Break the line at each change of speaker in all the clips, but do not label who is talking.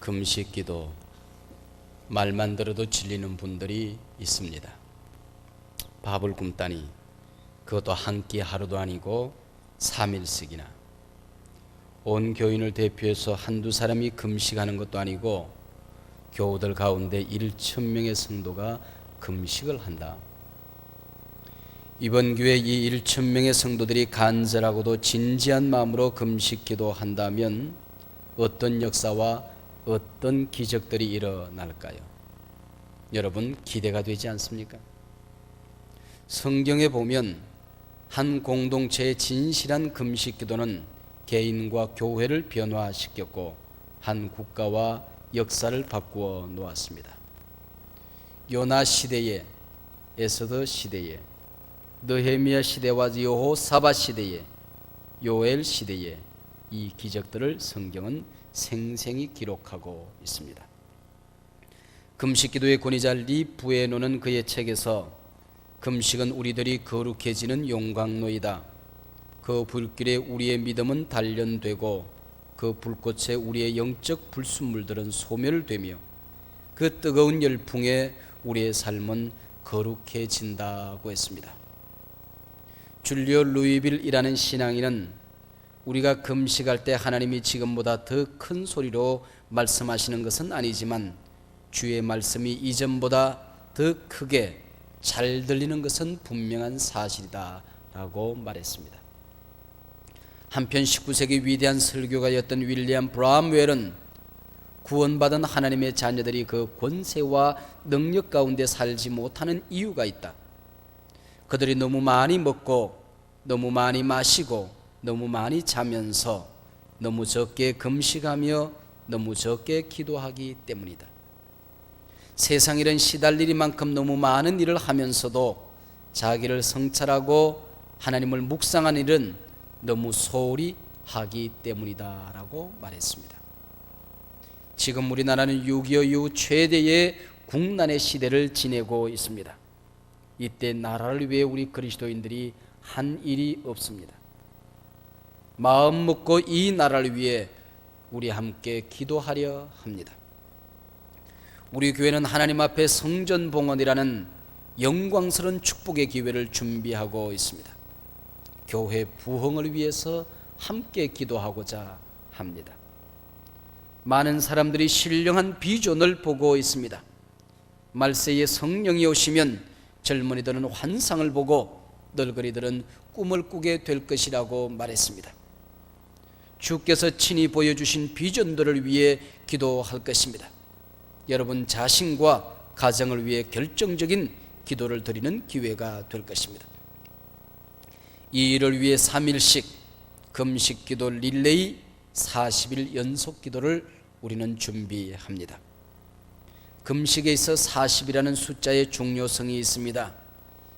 금식 기도 말만 들어도 질리는 분들이 있습니다. 밥을 굶다니 그것도 한 끼 하루도 아니고 3일씩이나 온 교인을 대표해서 한두 사람이 금식하는 것도 아니고 교우들 가운데 1천 명의 성도가 금식을 한다. 이번 교회 이 1천 명의 성도들이 간절하고도 진지한 마음으로 금식 기도한다면 어떤 역사와 어떤 기적들이 일어날까요? 여러분 기대가 되지 않습니까? 성경에 보면 한 공동체의 진실한 금식 기도는 개인과 교회를 변화시켰고 한 국가와 역사를 바꾸어 놓았습니다. 요나 시대에 에서더 시대에 느헤미야 시대와 여호사바 시대에 요엘 시대에 이 기적들을 성경은 생생히 기록하고 있습니다. 금식 기도의 권위자 리 부에노는 그의 책에서 금식은 우리들이 거룩해지는 용광로이다. 그 불길에 우리의 믿음은 단련되고 그 불꽃에 우리의 영적 불순물들은 소멸되며 그 뜨거운 열풍에 우리의 삶은 거룩해진다고 했습니다. 줄리오 루이빌이라는 신앙인은 우리가 금식할 때 하나님이 지금보다 더 큰 소리로 말씀하시는 것은 아니지만 주의 말씀이 이전보다 더 크게 잘 들리는 것은 분명한 사실이다 라고 말했습니다. 한편 19세기 위대한 설교가였던 윌리엄 브람웰은 구원받은 하나님의 자녀들이 그 권세와 능력 가운데 살지 못하는 이유가 있다. 그들이 너무 많이 먹고 너무 많이 마시고 너무 많이 자면서 너무 적게 금식하며 너무 적게 기도하기 때문이다. 세상 일은 시달리리만큼 너무 많은 일을 하면서도 자기를 성찰하고 하나님을 묵상한 일은 너무 소홀히 하기 때문이다라고 말했습니다. 지금 우리나라는 6.25 이후 최대의 국난의 시대를 지내고 있습니다. 이때 나라를 위해 우리 그리스도인들이 한 일이 없습니다. 마음 먹고 이 나라를 위해 우리 함께 기도하려 합니다. 우리 교회는 하나님 앞에 성전 봉헌이라는 영광스러운 축복의 기회를 준비하고 있습니다. 교회 부흥을 위해서 함께 기도하고자 합니다. 많은 사람들이 신령한 비전을 보고 있습니다. 말세에 성령이 오시면 젊은이들은 환상을 보고 늙은이들은 꿈을 꾸게 될 것이라고 말했습니다. 주께서 친히 보여주신 비전들을 위해 기도할 것입니다. 여러분 자신과 가정을 위해 결정적인 기도를 드리는 기회가 될 것입니다. 이 일을 위해 3일씩 금식 기도 릴레이 40일 연속 기도를 우리는 준비합니다. 금식에 있어 40이라는 숫자의 중요성이 있습니다.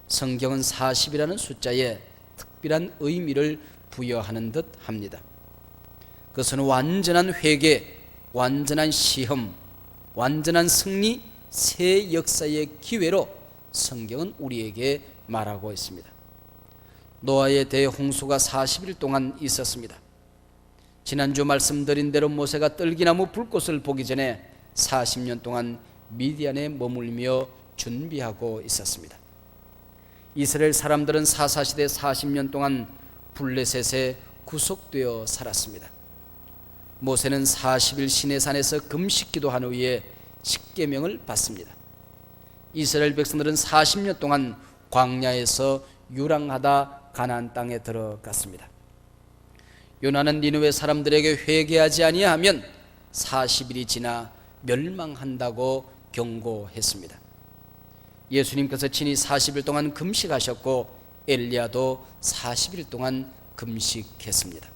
성경은 40이라는 숫자에 특별한 의미를 부여하는 듯 합니다. 그것은 완전한 회개, 완전한 시험, 완전한 승리, 새 역사의 기회로 성경은 우리에게 말하고 있습니다. 노아의 대홍수가 40일 동안 있었습니다. 지난주 말씀드린 대로 모세가 떨기나무 불꽃을 보기 전에 40년 동안 미디안에 머물며 준비하고 있었습니다. 이스라엘 사람들은 사사시대 40년 동안 블레셋에 구속되어 살았습니다. 모세는 40일 시내산에서 금식 기도한 후에 십계명을 받습니다. 이스라엘 백성들은 40년 동안 광야에서 유랑하다 가나안 땅에 들어갔습니다. 요나는 니느웨 사람들에게 회개하지 아니하면 40일이 지나 멸망한다고 경고했습니다. 예수님께서 친히 40일 동안 금식하셨고 엘리야도 40일 동안 금식했습니다.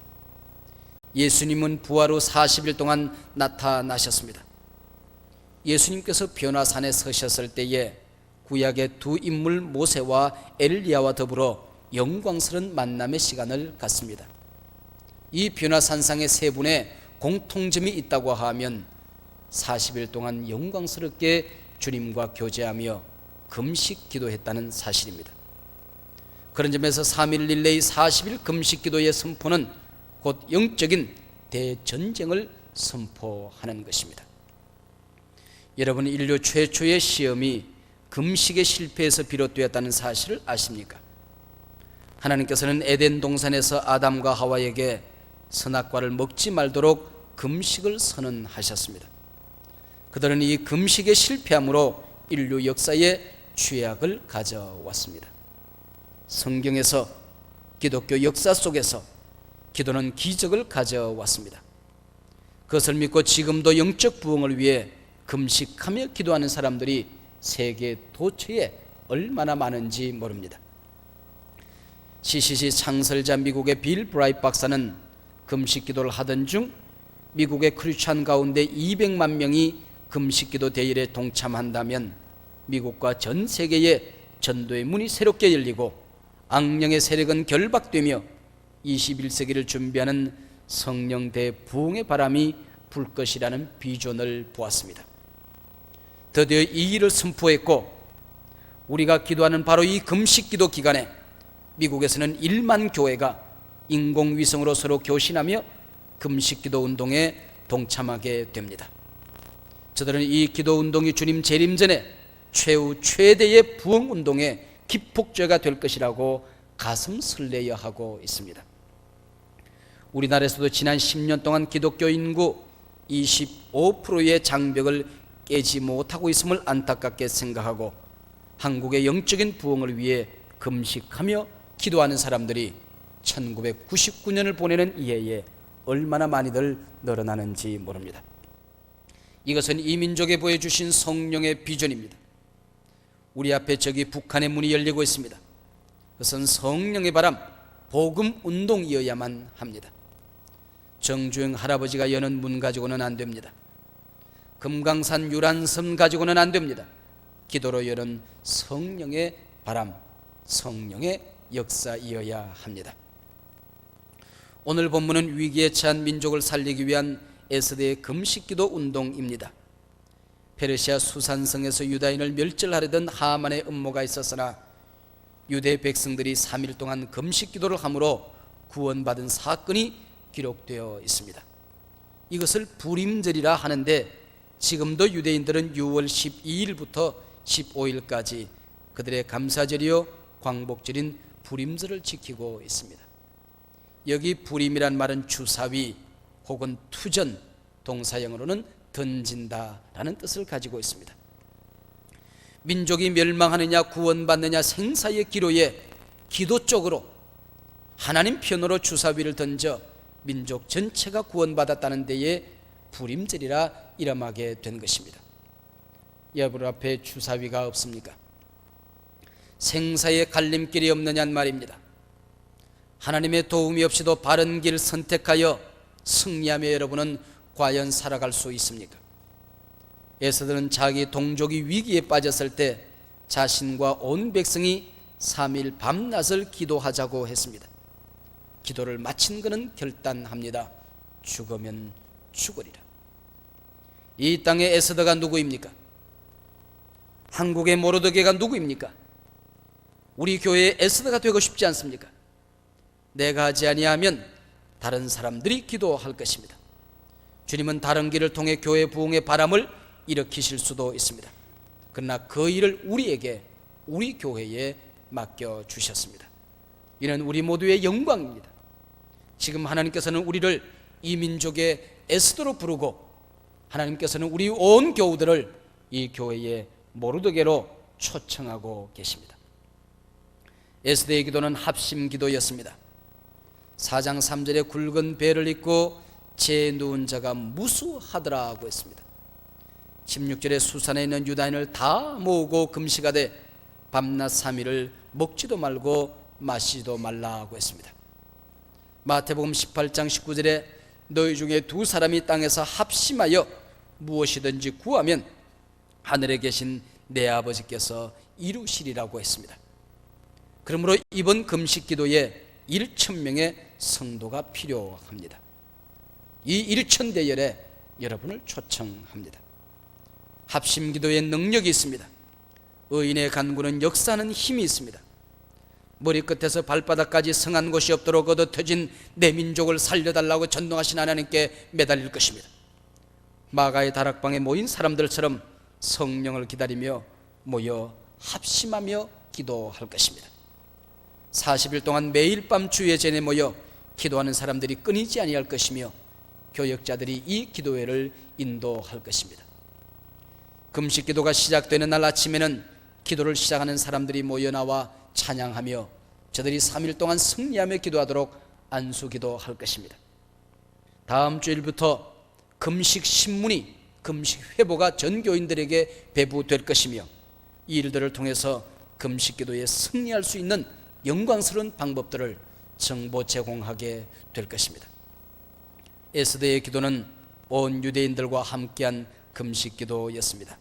예수님은 후 40일 동안 나타나셨습니다. 예수님께서 변화산에 서셨을 때에 구약의 두 인물 모세와 엘리야와 더불어 영광스러운 만남의 시간을 갖습니다. 이 변화산상의 세 분의 공통점이 있다고 하면 40일 동안 영광스럽게 주님과 교제하며 금식 기도했다는 사실입니다. 그런 점에서 3일 릴레이 40일 금식 기도의 선포는 곧 영적인 대전쟁을 선포하는 것입니다. 여러분 인류 최초의 시험이 금식의 실패에서 비롯되었다는 사실을 아십니까? 하나님께서는 에덴 동산에서 아담과 하와에게 선악과를 먹지 말도록 금식을 선언하셨습니다. 그들은 이 금식에 실패함으로 인류 역사에 죄악을 가져왔습니다. 성경에서 기독교 역사 속에서 기도는 기적을 가져왔습니다. 그것을 믿고 지금도 영적 부흥을 위해 금식하며 기도하는 사람들이 세계 도처에 얼마나 많은지 모릅니다. CCC 창설자 미국의 빌 브라이트 박사는 금식 기도를 하던 중 미국의 크리스찬 가운데 200만 명이 금식 기도 대일에 동참한다면 미국과 전 세계에 전도의 문이 새롭게 열리고 악령의 세력은 결박되며 21세기를 준비하는 성령 대부흥의 바람이 불 것이라는 비전을 보았습니다. 드디어 이 일을 선포했고 우리가 기도하는 바로 이 금식 기도 기간에 미국에서는 1만 교회가 인공위성으로 서로 교신하며 금식 기도 운동에 동참하게 됩니다. 저들은 이 기도 운동이 주님 재림 전에 최후 최대의 부흥 운동의 기폭제가 될 것이라고 가슴 설레어 하고 있습니다. 우리나라에서도 지난 10년 동안 기독교 인구 25%의 장벽을 깨지 못하고 있음을 안타깝게 생각하고 한국의 영적인 부흥을 위해 금식하며 기도하는 사람들이 1999년을 보내는 이해에 얼마나 많이들 늘어나는지 모릅니다. 이것은 이 민족에 보여주신 성령의 비전입니다. 우리 앞에 저기 북한의 문이 열리고 있습니다. 그것은 성령의 바람, 복음 운동이어야만 합니다. 정주행 할아버지가 여는 문 가지고는 안 됩니다. 금강산 유란섬 가지고는 안 됩니다. 기도로 여는 성령의 바람, 성령의 역사이어야 합니다. 오늘 본문은 위기에 처한 민족을 살리기 위한 에스더의 금식기도 운동입니다. 페르시아 수산성에서 유다인을 멸절하려던 하만의 음모가 있었으나 유대 백성들이 3일 동안 금식기도를 함으로 구원받은 사건이 기록되어 있습니다. 이것을 부림절이라 하는데 지금도 유대인들은 6월 12일부터 15일까지 그들의 감사절이요 광복절인 부림절을 지키고 있습니다. 여기 부림이란 말은 주사위 혹은 투전 동사형으로는 던진다라는 뜻을 가지고 있습니다. 민족이 멸망하느냐 구원받느냐 생사의 기로에 기도 쪽으로 하나님 편으로 주사위를 던져 민족 전체가 구원받았다는 데에 불임절이라 이름하게 된 것입니다. 여러분 앞에 주사위가 없습니까? 생사의 갈림길이 없느냐는 말입니다. 하나님의 도움이 없이도 바른 길 선택하여 승리하며 여러분은 과연 살아갈 수 있습니까? 에서들은 자기 동족이 위기에 빠졌을 때 자신과 온 백성이 3일 밤낮을 기도하자고 했습니다. 기도를 마친 그는 결단합니다. 죽으면 죽으리라. 이 땅의 에스더가 누구입니까? 한국의 모르드게가 누구입니까? 우리 교회의 에스더가 되고 싶지 않습니까? 내가 하지 아니하면 다른 사람들이 기도할 것입니다. 주님은 다른 길을 통해 교회 부흥의 바람을 일으키실 수도 있습니다. 그러나 그 일을 우리에게 우리 교회에 맡겨 주셨습니다. 이는 우리 모두의 영광입니다. 지금 하나님께서는 우리를 이 민족의 에스더로 부르고 하나님께서는 우리 온 교우들을 이 교회의 모르드게로 초청하고 계십니다. 에스더의 기도는 합심 기도였습니다. 4장 3절에 굵은 배를 입고 제 누운 자가 무수하더라고 했습니다. 16절에 수산에 있는 유다인을 다 모으고 금식하되 밤낮 3일을 먹지도 말고 마시지도 말라고 했습니다. 마태복음 18장 19절에 너희 중에 두 사람이 땅에서 합심하여 무엇이든지 구하면 하늘에 계신 내 아버지께서 이루시리라고 했습니다. 그러므로 이번 금식 기도에 1천 명의 성도가 필요합니다. 이 일천 대열에 여러분을 초청합니다. 합심 기도의 능력이 있습니다. 의인의 간구는 역사하는 힘이 있습니다. 머리끝에서 발바닥까지 성한 곳이 없도록 얻어 터진 내 민족을 살려달라고 전동하신 하나님께 매달릴 것입니다. 마가의 다락방에 모인 사람들처럼 성령을 기다리며 모여 합심하며 기도할 것입니다. 40일 동안 매일 밤 주의 전에 모여 기도하는 사람들이 끊이지 아니할 것이며 교역자들이 이 기도회를 인도할 것입니다. 금식 기도가 시작되는 날 아침에는 기도를 시작하는 사람들이 모여 나와 찬양하며 저들이 3일 동안 승리하며 기도하도록 안수 기도할 것입니다. 다음 주일부터 금식 신문이 금식 회보가 전 교인들에게 배부될 것이며 이 일들을 통해서 금식 기도에 승리할 수 있는 영광스러운 방법들을 정보 제공하게 될 것입니다. 에스더의 기도는 온 유대인들과 함께한 금식 기도였습니다.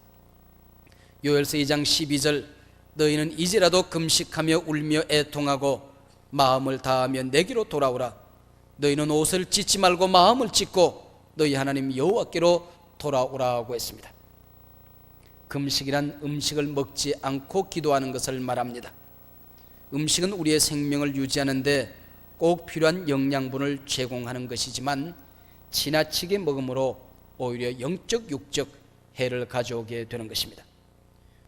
요엘서 2장 12절 너희는 이제라도 금식하며 울며 애통하고 마음을 다하며 내게로 돌아오라 너희는 옷을 찢지 말고 마음을 찢고 너희 하나님 여호와께로 돌아오라고 했습니다. 금식이란 음식을 먹지 않고 기도하는 것을 말합니다. 음식은 우리의 생명을 유지하는데 꼭 필요한 영양분을 제공하는 것이지만 지나치게 먹음으로 오히려 영적 육적 해를 가져오게 되는 것입니다.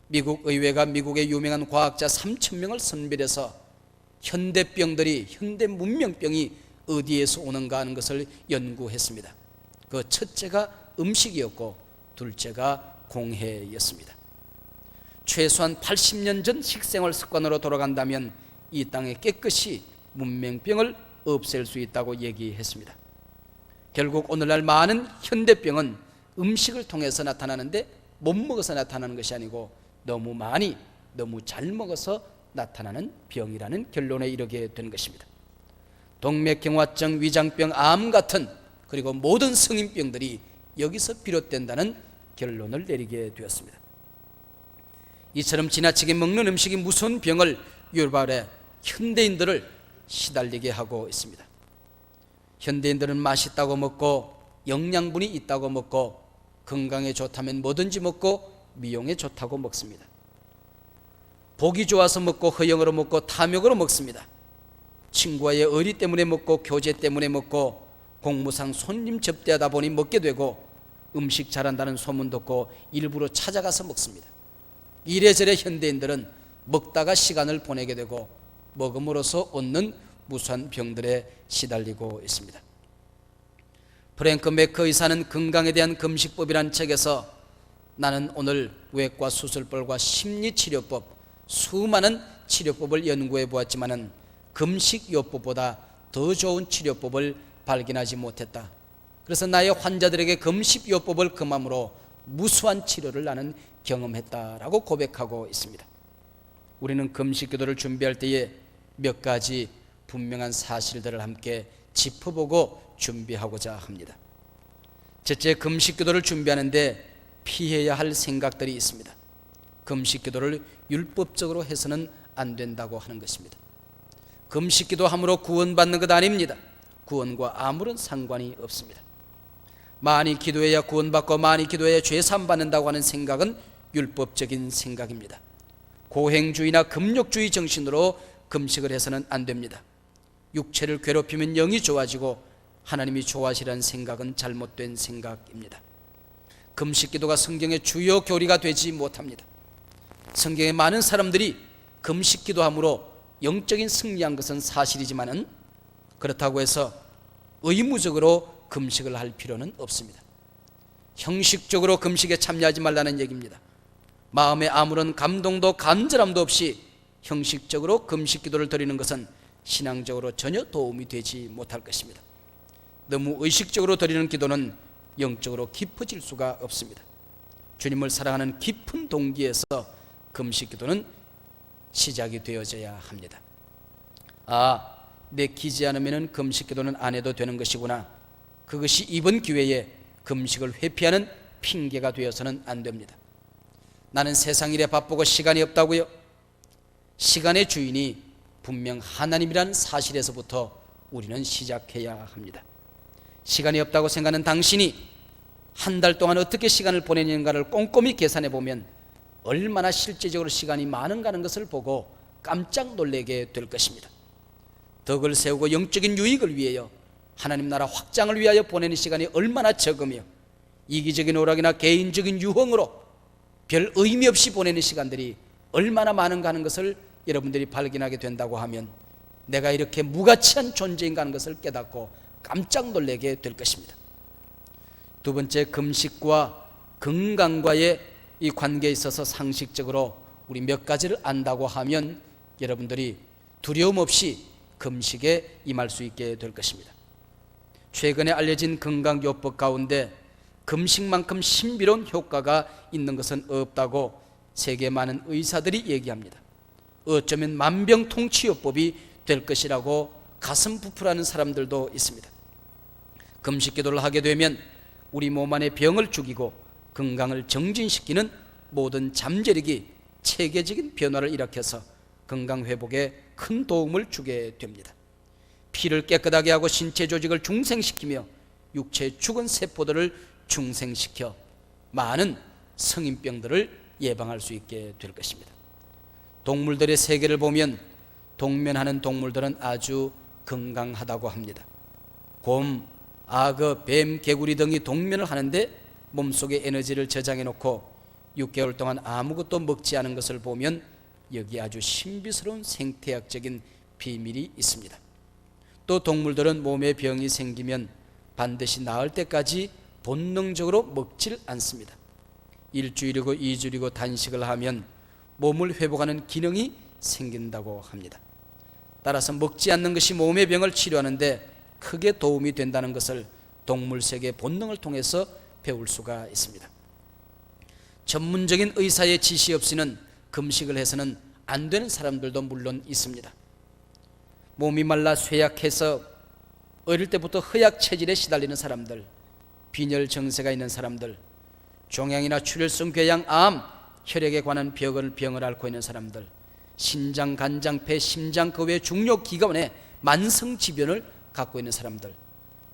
미국 의회가 미국의 유명한 과학자 3천 명을 선별해서 현대병들이 현대 문명병이 어디에서 오는가 하는 것을 연구했습니다. 그 첫째가 음식이었고 둘째가 공해였습니다. 최소한 80년 전 식생활 습관으로 돌아간다면 이 땅에 깨끗이 문명병을 없앨 수 있다고 얘기했습니다. 결국 오늘날 많은 현대병은 음식을 통해서 나타나는데 못 먹어서 나타나는 것이 아니고 너무 많이 너무 잘 먹어서 나타나는 병이라는 결론에 이르게 된 것입니다. 동맥경화증, 위장병, 암 같은 그리고 모든 성인병들이 여기서 비롯된다는 결론을 내리게 되었습니다. 이처럼 지나치게 먹는 음식이 무슨 병을 유발해 현대인들을 시달리게 하고 있습니다. 현대인들은 맛있다고 먹고 영양분이 있다고 먹고 건강에 좋다면 뭐든지 먹고 미용에 좋다고 먹습니다. 보기 좋아서 먹고 허영으로 먹고 탐욕으로 먹습니다. 친구와의 의리 때문에 먹고 교제 때문에 먹고 공무상 손님 접대하다 보니 먹게 되고 음식 잘한다는 소문 듣고 일부러 찾아가서 먹습니다. 이래저래 현대인들은 먹다가 시간을 보내게 되고 먹음으로써 얻는 무수한 병들에 시달리고 있습니다. 프랭크 메크 의사는 건강에 대한 금식법이란 책에서 나는 오늘 외과 수술법과 심리치료법 수많은 치료법을 연구해 보았지만은 금식요법보다 더 좋은 치료법을 발견하지 못했다. 그래서 나의 환자들에게 금식요법을 금함으로 무수한 치료를 나는 경험했다라고 고백하고 있습니다. 우리는 금식 기도를 준비할 때에 몇 가지 분명한 사실들을 함께 짚어보고 준비하고자 합니다. 첫째, 금식 기도를 준비하는데 피해야 할 생각들이 있습니다. 금식 기도를 율법적으로 해서는 안 된다고 하는 것입니다. 금식 기도함으로 구원받는 것 아닙니다. 구원과 아무런 상관이 없습니다. 많이 기도해야 구원받고 많이 기도해야 죄산 받는다고 하는 생각은 율법적인 생각입니다. 고행주의나 금욕주의 정신으로 금식을 해서는 안 됩니다. 육체를 괴롭히면 영이 좋아지고 하나님이 좋아하시라는 생각은 잘못된 생각입니다. 금식 기도가 성경의 주요 교리가 되지 못합니다. 성경에 많은 사람들이 금식 기도함으로 영적인 승리한 것은 사실이지만은 그렇다고 해서 의무적으로 금식을 할 필요는 없습니다. 형식적으로 금식에 참여하지 말라는 얘기입니다. 마음에 아무런 감동도 간절함도 없이 형식적으로 금식 기도를 드리는 것은 신앙적으로 전혀 도움이 되지 못할 것입니다. 너무 의식적으로 드리는 기도는 영적으로 깊어질 수가 없습니다. 주님을 사랑하는 깊은 동기에서 금식 기도는 시작이 되어져야 합니다. 아, 내키지 않으면 금식 기도는 안 해도 되는 것이구나. 그것이 이번 기회에 금식을 회피하는 핑계가 되어서는 안 됩니다. 나는 세상 일에 바쁘고 시간이 없다고요. 시간의 주인이 분명 하나님이라는 사실에서부터 우리는 시작해야 합니다. 시간이 없다고 생각하는 당신이 한 달 동안 어떻게 시간을 보내는가를 꼼꼼히 계산해 보면 얼마나 실제적으로 시간이 많은가 하는 것을 보고 깜짝 놀라게 될 것입니다. 덕을 세우고 영적인 유익을 위하여 하나님 나라 확장을 위하여 보내는 시간이 얼마나 적으며 이기적인 오락이나 개인적인 유흥으로 별 의미 없이 보내는 시간들이 얼마나 많은가 하는 것을 여러분들이 발견하게 된다고 하면 내가 이렇게 무가치한 존재인가 하는 것을 깨닫고 깜짝 놀라게 될 것입니다. 두 번째 금식과 건강과의 이 관계에 있어서 상식적으로 우리 몇 가지를 안다고 하면 여러분들이 두려움 없이 금식에 임할 수 있게 될 것입니다. 최근에 알려진 건강요법 가운데 금식만큼 신비로운 효과가 있는 것은 없다고 세계 많은 의사들이 얘기합니다. 어쩌면 만병통치요법이 될 것이라고 가슴 부풀하는 사람들도 있습니다. 금식 기도를 하게 되면 우리 몸 안에 병을 죽이고 건강을 정진시키는 모든 잠재력이 체계적인 변화를 일으켜서 건강 회복에 큰 도움을 주게 됩니다. 피를 깨끗하게 하고 신체 조직을 중생시키며 육체의 죽은 세포들을 중생시켜 많은 성인병들을 예방할 수 있게 될 것입니다. 동물들의 세계를 보면 동면하는 동물들은 아주 건강하다고 합니다. 곰, 악어, 뱀, 개구리 등이 동면을 하는데 몸속에 에너지를 저장해 놓고 6개월 동안 아무것도 먹지 않은 것을 보면 여기 아주 신비스러운 생태학적인 비밀이 있습니다. 또 동물들은 몸에 병이 생기면 반드시 나을 때까지 본능적으로 먹질 않습니다. 일주일이고 이주일이고 단식을 하면 몸을 회복하는 기능이 생긴다고 합니다. 따라서 먹지 않는 것이 몸의 병을 치료하는데 크게 도움이 된다는 것을 동물 세계 본능을 통해서 배울 수가 있습니다. 전문적인 의사의 지시 없이는 금식을 해서는 안 되는 사람들도 물론 있습니다. 몸이 말라 쇠약해서 어릴 때부터 허약 체질에 시달리는 사람들, 빈혈 증세가 있는 사람들, 종양이나 출혈성 궤양, 암, 혈액에 관한 병을 병을 앓고 있는 사람들, 신장, 간장, 폐, 심장 그 외 중요 기관에 만성 질병을 갖고 있는 사람들,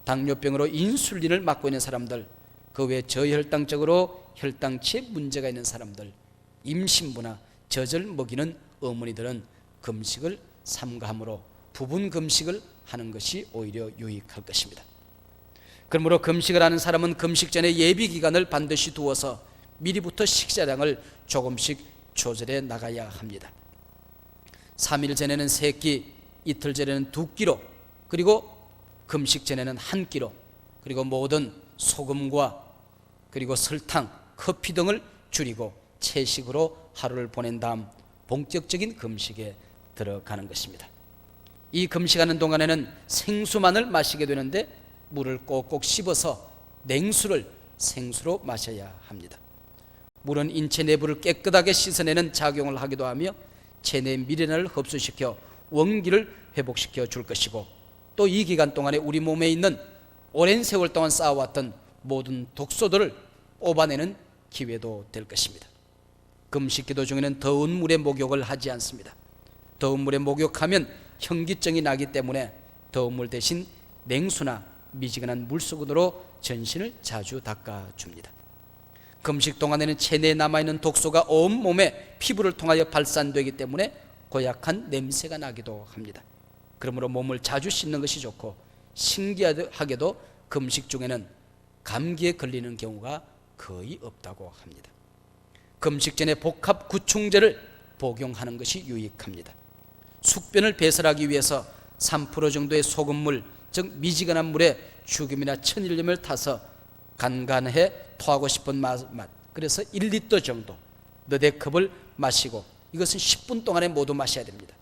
당뇨병으로 인슐린을 맞고 있는 사람들, 그 외 저혈당적으로 혈당치에 문제가 있는 사람들, 임신부나 젖을 먹이는 어머니들은 금식을 삼가함으로 부분 금식을 하는 것이 오히려 유익할 것입니다. 그러므로 금식을 하는 사람은 금식 전에 예비 기간을 반드시 두어서 미리부터 식사량을 조금씩 조절해 나가야 합니다. 3일 전에는 3끼, 이틀 전에는 2끼로, 그리고 금식 전에는 1끼로, 그리고 모든 소금과 그리고 설탕, 커피 등을 줄이고 채식으로 하루를 보낸 다음 본격적인 금식에 들어가는 것입니다. 이 금식하는 동안에는 생수만을 마시게 되는데 물을 꼭꼭 씹어서 냉수를 생수로 마셔야 합니다. 물은 인체 내부를 깨끗하게 씻어내는 작용을 하기도 하며 체내 미네랄을 흡수시켜 원기를 회복시켜 줄 것이고 또 이 기간 동안에 우리 몸에 있는 오랜 세월 동안 쌓아왔던 모든 독소들을 뽑아내는 기회도 될 것입니다. 금식 기도 중에는 더운 물에 목욕을 하지 않습니다. 더운 물에 목욕하면 현기증이 나기 때문에 더운 물 대신 냉수나 미지근한 물수건으로 전신을 자주 닦아줍니다. 금식 동안에는 체내에 남아있는 독소가 온 몸에 피부를 통하여 발산되기 때문에 고약한 냄새가 나기도 합니다. 그러므로 몸을 자주 씻는 것이 좋고 신기하게도 금식 중에는 감기에 걸리는 경우가 거의 없다고 합니다. 금식 전에 복합 구충제를 복용하는 것이 유익합니다. 숙변을 배설하기 위해서 3% 정도의 소금물, 즉 미지근한 물에 죽음이나 천일염을 타서 간간해 토하고 싶은 맛. 그래서 1리터 정도 너댓 컵을 마시고 이것은 10분 동안에 모두 마셔야 됩니다.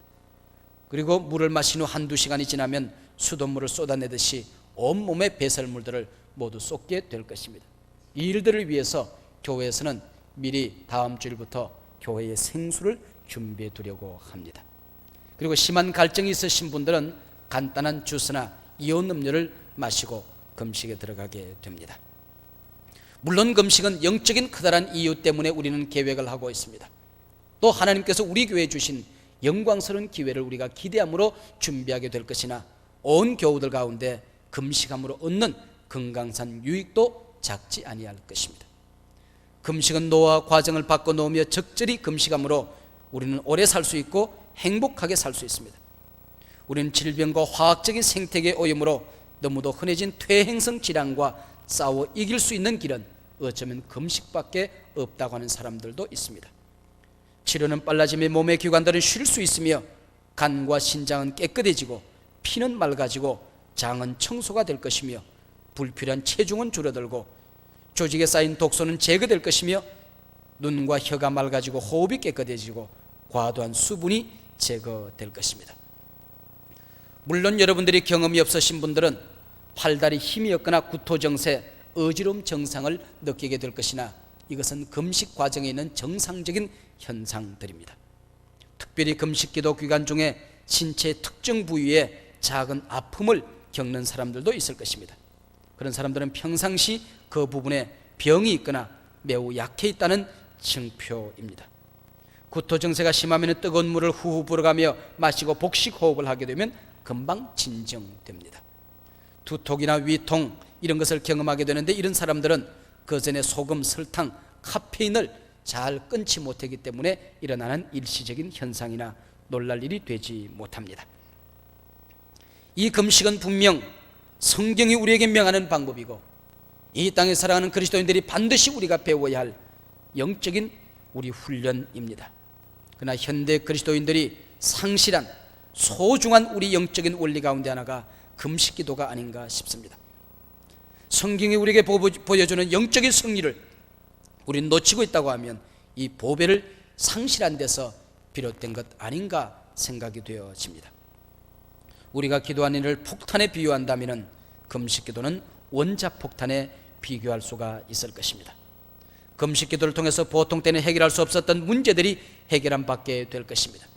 그리고 물을 마신 후 한두 시간이 지나면 수돗물을 쏟아내듯이 온몸의 배설물들을 모두 쏟게 될 것입니다. 이 일들을 위해서 교회에서는 미리 다음 주일부터 교회의 생수를 준비해 두려고 합니다. 그리고 심한 갈증이 있으신 분들은 간단한 주스나 이온 음료를 마시고 금식에 들어가게 됩니다. 물론 금식은 영적인 커다란 이유 때문에 우리는 계획을 하고 있습니다. 또 하나님께서 우리 교회에 주신 영광스러운 기회를 우리가 기대함으로 준비하게 될 것이나 온 교우들 가운데 금식함으로 얻는 건강산 유익도 작지 아니할 것입니다. 금식은 노화 과정을 바꿔 놓으며 적절히 금식함으로 우리는 오래 살 수 있고 행복하게 살 수 있습니다. 우리는 질병과 화학적인 생태계 오염으로 너무도 흔해진 퇴행성 질환과 싸워 이길 수 있는 길은 어쩌면 금식밖에 없다고 하는 사람들도 있습니다. 치료는 빨라지며 몸의 기관들은 쉴 수 있으며 간과 신장은 깨끗해지고 피는 맑아지고 장은 청소가 될 것이며 불필요한 체중은 줄어들고 조직에 쌓인 독소는 제거될 것이며 눈과 혀가 맑아지고 호흡이 깨끗해지고 과도한 수분이 제거될 것입니다. 물론 여러분들이 경험이 없으신 분들은 팔다리 힘이 없거나 구토증세, 어지러움 증상을 느끼게 될 것이나 이것은 금식 과정에 있는 정상적인 현상들입니다. 특별히 금식기도 기간 중에 신체 특정 부위에 작은 아픔을 겪는 사람들도 있을 것입니다. 그런 사람들은 평상시 그 부분에 병이 있거나 매우 약해 있다는 증표입니다. 구토 증세가 심하면 뜨거운 물을 후후 불어가며 마시고 복식 호흡을 하게 되면 금방 진정됩니다. 두통이나 위통 이런 것을 경험하게 되는데 이런 사람들은 그 전에 소금, 설탕, 카페인을 잘 끊지 못하기 때문에 일어나는 일시적인 현상이나 놀랄 일이 되지 못합니다. 이 금식은 분명 성경이 우리에게 명하는 방법이고 이 땅에 살아가는 그리스도인들이 반드시 우리가 배워야 할 영적인 우리 훈련입니다. 그러나 현대 그리스도인들이 상실한 소중한 우리 영적인 원리 가운데 하나가 금식 기도가 아닌가 싶습니다. 성경이 우리에게 보여주는 영적인 승리를 우리는 놓치고 있다고 하면 이 보배를 상실한 데서 비롯된 것 아닌가 생각이 되어집니다. 우리가 기도한 일을 폭탄에 비유한다면 금식 기도는 원자 폭탄에 비교할 수가 있을 것입니다. 금식 기도를 통해서 보통 때는 해결할 수 없었던 문제들이 해결함 받게 될 것입니다.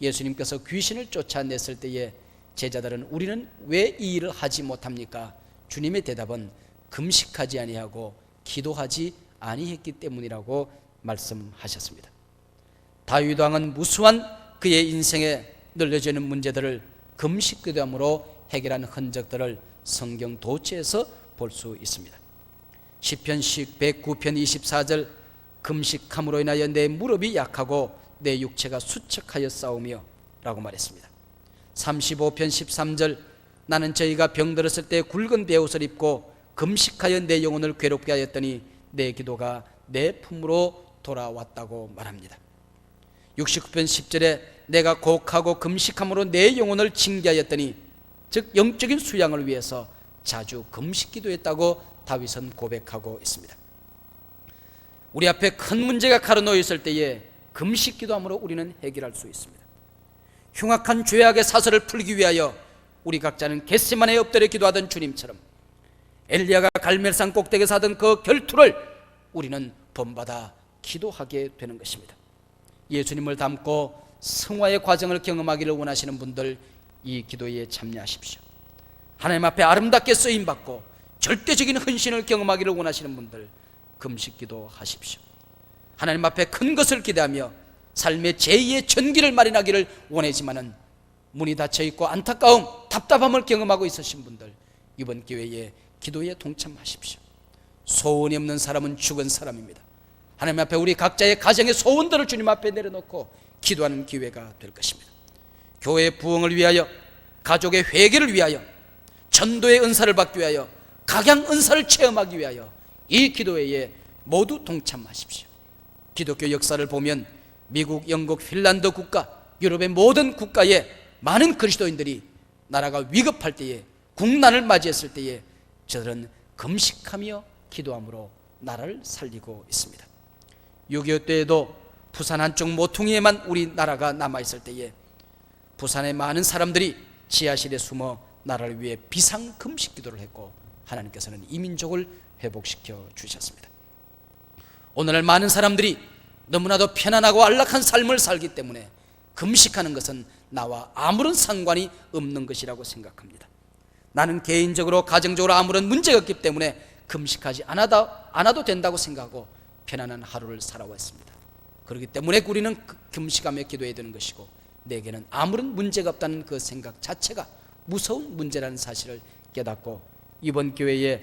예수님께서 귀신을 쫓아냈을 때에 제자들은 우리는 왜 이 일을 하지 못합니까? 주님의 대답은 금식하지 아니하고 기도하지 아니했기 때문이라고 말씀하셨습니다. 다윗 왕은 무수한 그의 인생에 늘려지는 문제들을 금식 기도함으로 해결한 흔적들을 성경 도처에서 볼 수 있습니다. 시편식 109편 24절 금식함으로 인하여 내 무릎이 약하고 내 육체가 수척하여 싸우며 라고 말했습니다. 35편 13절 나는 저희가 병들었을 때 굵은 베옷을 입고 금식하여 내 영혼을 괴롭게 하였더니 내 기도가 내 품으로 돌아왔다고 말합니다. 69편 10절에 내가 곡하고 금식함으로 내 영혼을 징계하였더니 즉 영적인 수양을 위해서 자주 금식 기도했다고 다윗은 고백하고 있습니다. 우리 앞에 큰 문제가 가로놓여 있을 때에 금식 기도함으로 우리는 해결할 수 있습니다. 흉악한 죄악의 사슬을 풀기 위하여 우리 각자는 겟세만에 엎드려 기도하던 주님처럼 엘리야가 갈멜산 꼭대기에서 하던 그 결투를 우리는 본받아 기도하게 되는 것입니다. 예수님을 닮고 성화의 과정을 경험하기를 원하시는 분들 이 기도에 참여하십시오. 하나님 앞에 아름답게 쓰임 받고 절대적인 헌신을 경험하기를 원하시는 분들 금식 기도하십시오. 하나님 앞에 큰 것을 기대하며 삶의 제2의 전기를 마련하기를 원하지만은 문이 닫혀 있고 안타까움, 답답함을 경험하고 있으신 분들 이번 기회에 기도에 동참하십시오. 소원이 없는 사람은 죽은 사람입니다. 하나님 앞에 우리 각자의 가정의 소원들을 주님 앞에 내려놓고 기도하는 기회가 될 것입니다. 교회의 부흥을 위하여, 가족의 회개를 위하여, 전도의 은사를 받기 위하여, 각양 은사를 체험하기 위하여 이 기도회에 모두 동참하십시오. 기독교 역사를 보면 미국, 영국, 핀란드 국가, 유럽의 모든 국가에 많은 그리스도인들이 나라가 위급할 때에 국난을 맞이했을 때에 저들은 금식하며 기도함으로 나라를 살리고 있습니다. 6.25 때에도 부산 한쪽 모퉁이에만 우리나라가 남아있을 때에 부산의 많은 사람들이 지하실에 숨어 나라를 위해 비상 금식 기도를 했고 하나님께서는 이 민족을 회복시켜 주셨습니다. 오늘날 많은 사람들이 너무나도 편안하고 안락한 삶을 살기 때문에 금식하는 것은 나와 아무런 상관이 없는 것이라고 생각합니다. 나는 개인적으로 가정적으로 아무런 문제가 없기 때문에 금식하지 않아도, 않아도 된다고 생각하고 편안한 하루를 살아왔습니다. 그렇기 때문에 우리는 그 금식하며 기도해야 되는 것이고 내게는 아무런 문제가 없다는 그 생각 자체가 무서운 문제라는 사실을 깨닫고 이번 기회에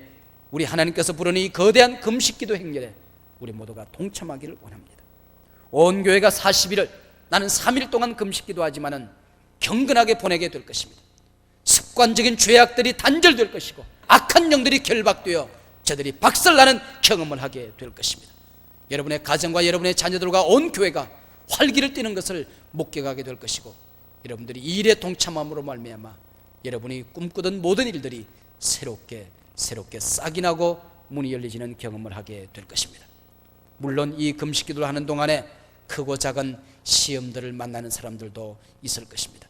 우리 하나님께서 부르는 이 거대한 금식 기도 행렬에 우리 모두가 동참하기를 원합니다. 온 교회가 40일을 나는 3일 동안 금식 기도 하지만은 경건하게 보내게 될 것입니다. 습관적인 죄악들이 단절될 것이고 악한 영들이 결박되어 저들이 박살나는 경험을 하게 될 것입니다. 여러분의 가정과 여러분의 자녀들과 온 교회가 활기를 띠는 것을 목격하게 될 것이고 여러분들이 이 일에 동참함으로 말미암아 여러분이 꿈꾸던 모든 일들이 새롭게 새롭게 싹이 나고 문이 열리지는 경험을 하게 될 것입니다. 물론 이 금식 기도를 하는 동안에 크고 작은 시험들을 만나는 사람들도 있을 것입니다.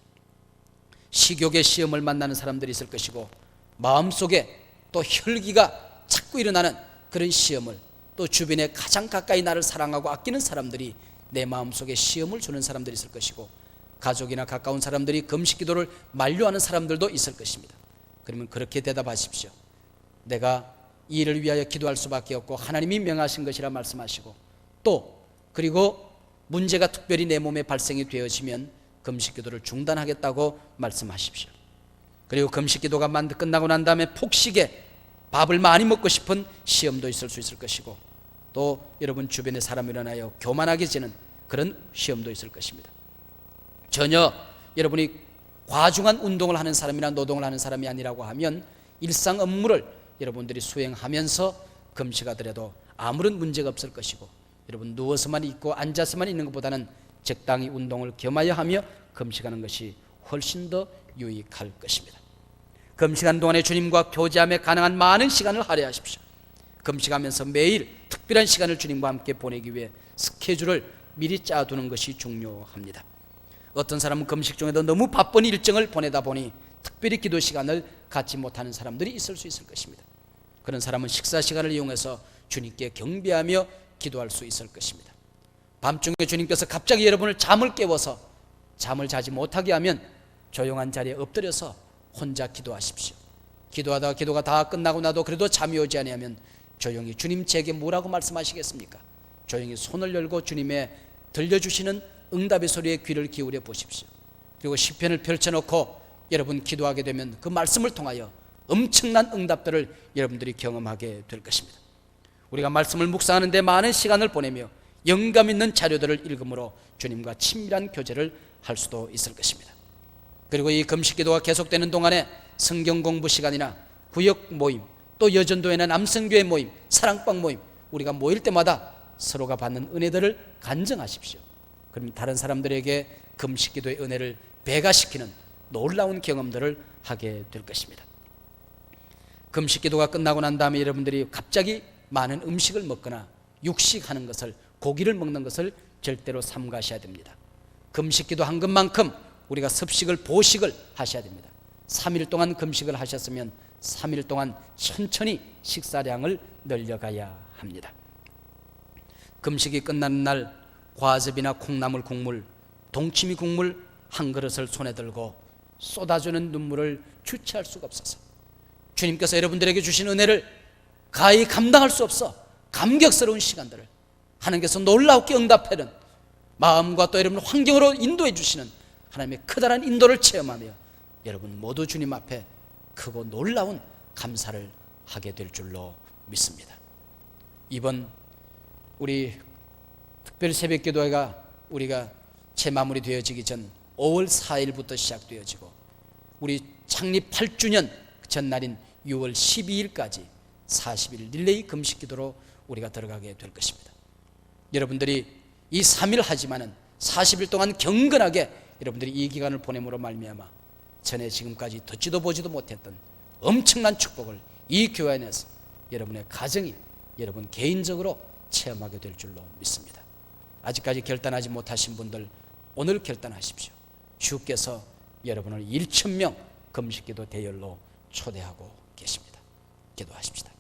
식욕의 시험을 만나는 사람들이 있을 것이고 마음속에 또 혈기가 자꾸 일어나는 그런 시험을 또 주변에 가장 가까이 나를 사랑하고 아끼는 사람들이 내 마음속에 시험을 주는 사람들이 있을 것이고 가족이나 가까운 사람들이 금식 기도를 만류하는 사람들도 있을 것입니다. 그러면 그렇게 대답하십시오. 내가 이 일을 위하여 기도할 수밖에 없고 하나님이 명하신 것이라 말씀하시고 또 그리고 문제가 특별히 내 몸에 발생이 되어지면 금식 기도를 중단하겠다고 말씀하십시오. 그리고 금식 기도가 만 끝나고 난 다음에 폭식에 밥을 많이 먹고 싶은 시험도 있을 수 있을 것이고 또 여러분 주변에 사람이 일어나요 교만하게 지는 그런 시험도 있을 것입니다. 전혀 여러분이 과중한 운동을 하는 사람이나 노동을 하는 사람이 아니라고 하면 일상 업무를 여러분들이 수행하면서 금식하더라도 아무런 문제가 없을 것이고 여러분 누워서만 있고 앉아서만 있는 것보다는 적당히 운동을 겸하여 하며 금식하는 것이 훨씬 더 유익할 것입니다. 금식한 동안에 주님과 교제함에 가능한 많은 시간을 할애하십시오. 금식하면서 매일 특별한 시간을 주님과 함께 보내기 위해 스케줄을 미리 짜두는 것이 중요합니다. 어떤 사람은 금식 중에도 너무 바쁜 일정을 보내다 보니 특별히 기도 시간을 갖지 못하는 사람들이 있을 수 있을 것입니다. 그런 사람은 식사 시간을 이용해서 주님께 경배하며 기도할 수 있을 것입니다. 밤중에 주님께서 갑자기 여러분을 잠을 깨워서 잠을 자지 못하게 하면 조용한 자리에 엎드려서 혼자 기도하십시오. 기도하다가 기도가 다 끝나고 나도 그래도 잠이 오지 아니하면 조용히 주님 제게 뭐라고 말씀하시겠습니까? 조용히 손을 열고 주님의 들려주시는 응답의 소리에 귀를 기울여 보십시오. 그리고 시편을 펼쳐놓고 여러분 기도하게 되면 그 말씀을 통하여 엄청난 응답들을 여러분들이 경험하게 될 것입니다. 우리가 말씀을 묵상하는데 많은 시간을 보내며 영감 있는 자료들을 읽음으로 주님과 친밀한 교제를 할 수도 있을 것입니다. 그리고 이 금식 기도가 계속되는 동안에 성경 공부 시간이나 구역 모임, 또 여전도에는 남성교회 모임, 사랑방 모임 우리가 모일 때마다 서로가 받는 은혜들을 간증하십시오. 그럼 다른 사람들에게 금식 기도의 은혜를 배가시키는 놀라운 경험들을 하게 될 것입니다. 금식 기도가 끝나고 난 다음에 여러분들이 갑자기 많은 음식을 먹거나 육식하는 것을 고기를 먹는 것을 절대로 삼가셔야 됩니다. 금식 기도 한 것만큼 우리가 섭식을 보식을 하셔야 됩니다. 3일 동안 금식을 하셨으면 3일 동안 천천히 식사량을 늘려가야 합니다. 금식이 끝나는 날 과즙이나 콩나물 국물, 동치미 국물 한 그릇을 손에 들고 쏟아주는 눈물을 주체할 수가 없어서 주님께서 여러분들에게 주신 은혜를 가히 감당할 수 없어 감격스러운 시간들을 하나님께서 놀랍게 응답하는 마음과 또 여러분 환경으로 인도해 주시는 하나님의 크다란 인도를 체험하며 여러분 모두 주님 앞에 크고 놀라운 감사를 하게 될 줄로 믿습니다. 이번 우리 특별 새벽 기도회가 우리가 채마무리 되어지기 전 5월 4일부터 시작되어지고 우리 창립 8주년 전날인 6월 12일까지 40일 릴레이 금식 기도로 우리가 들어가게 될 것입니다. 여러분들이 이 3일 하지만은 40일 동안 경건하게 여러분들이 이 기간을 보냄으로 말미암아 전에 지금까지 듣지도 보지도 못했던 엄청난 축복을 이 교회 안에서 여러분의 가정이 여러분 개인적으로 체험하게 될 줄로 믿습니다. 아직까지 결단하지 못하신 분들 오늘 결단하십시오. 주께서 여러분을 1천명 금식기도 대열로 초대하고 계십니다. 기도하십시다.